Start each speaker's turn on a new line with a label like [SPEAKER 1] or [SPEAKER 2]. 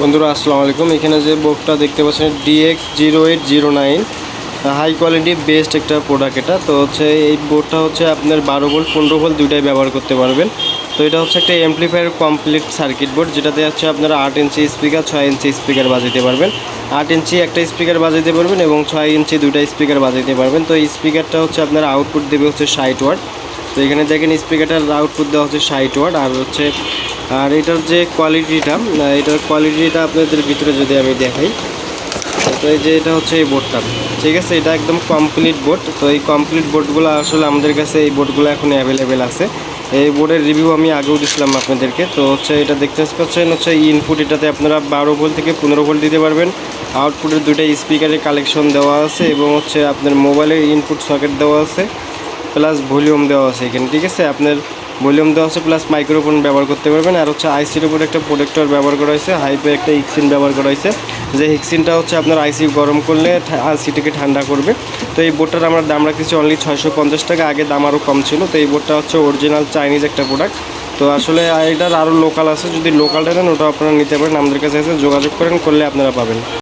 [SPEAKER 1] বন্ধুরা, আসসালামু আলাইকুম। এখানে যে বোর্ডটা দেখতে পাচ্ছেন DX zero eight zero nine high quality best একটা প্রোডাক্ট এটা। তো হচ্ছে এই বোর্ডটা হচ্ছে আপনার বারো ভোল্ট পনেরো ভোল্ট দুইটাই ব্যবহার করতে পারবেন। তো এটা হচ্ছে একটা এমপ্লিফায়ার কমপ্লিট সার্কিট বোর্ড যেটাতে হচ্ছে আপনারা আট ইঞ্চি স্পিকার ছয় ইঞ্চি স্পিকার বাজাতে পারবেন। আট ইঞ্চি একটা স্পিকার বাজাতে পারবেন এবং ছয় ইঞ্চি দুইটা স্পিকার বাজাতে পারবেন। তো এই স্পিকারটা হচ্ছে আপনার আউটপুট দেবে হচ্ছে ষাট ওয়াট তো এখানে দেখেন স্পিকারটার আউটপুট দেওয়া হচ্ছে ষাট ওয়াট আর হচ্ছে আর এটার যে কোয়ালিটিটা এটার কোয়ালিটিটা আপনাদের ভিতরে যদি আমি দেখাই, তো এই যে এটা হচ্ছে এই বোর্ডটা ঠিক আছে, এটা একদম কমপ্লিট বোর্ড তো এই কমপ্লিট বোর্ডগুলো আসলে আমাদের কাছে এই বোর্ডগুলো এখন অ্যাভেলেবেল আছে। এই বোর্ডের রিভিউ আমি আগেও দিছিলাম আপনাদেরকে, তো হচ্ছে এটা দেখতে পাচ্ছেন হচ্ছে ইনপুট এটাতে আপনারা বারো ভোল্ট থেকে পনেরো ভোল্ট দিতে পারবেন। আউটপুটের দুইটা স্পিকারের কালেকশন দেওয়া আছে এবং হচ্ছে আপনার মোবাইলের ইনপুট সকেট দেওয়া আছে প্লাস ভলিউম দেওয়া আছে এখানে, ঠিক আছে? আপনার ভলিউম দেওয়া আছে প্লাস মাইক্রোফোন ব্যবহার করতে পারবেন। আর হচ্ছে আইসির উপর একটা প্রোটেক্টর ব্যবহার করা হয়েছে হাইপে একটা হিক্সিন ব্যবহার করা হয়েছে। যে হিক্সিনটা হচ্ছে আপনার আইসি গরম করলে আইসিটিকে ঠান্ডা করবে। তো এই বোর্ডটার আমরা দাম রাখতেছি অনলি ছয়শো পঞ্চাশ টাকা, আগে দাম আরও কম ছিল। তো এই বোর্ডটা হচ্ছে অরিজিনাল চাইনিজ একটা প্রোডাক্ট তো আসলে এটার আরও লোকাল আছে, যদি লোকালটা নেন, ওটা আপনারা নিতে পারেন। আমাদের কাছে এসে যোগাযোগ করেন, করলে আপনারা পাবেন।